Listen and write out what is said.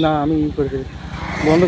না আমি ই করে। বন্ধ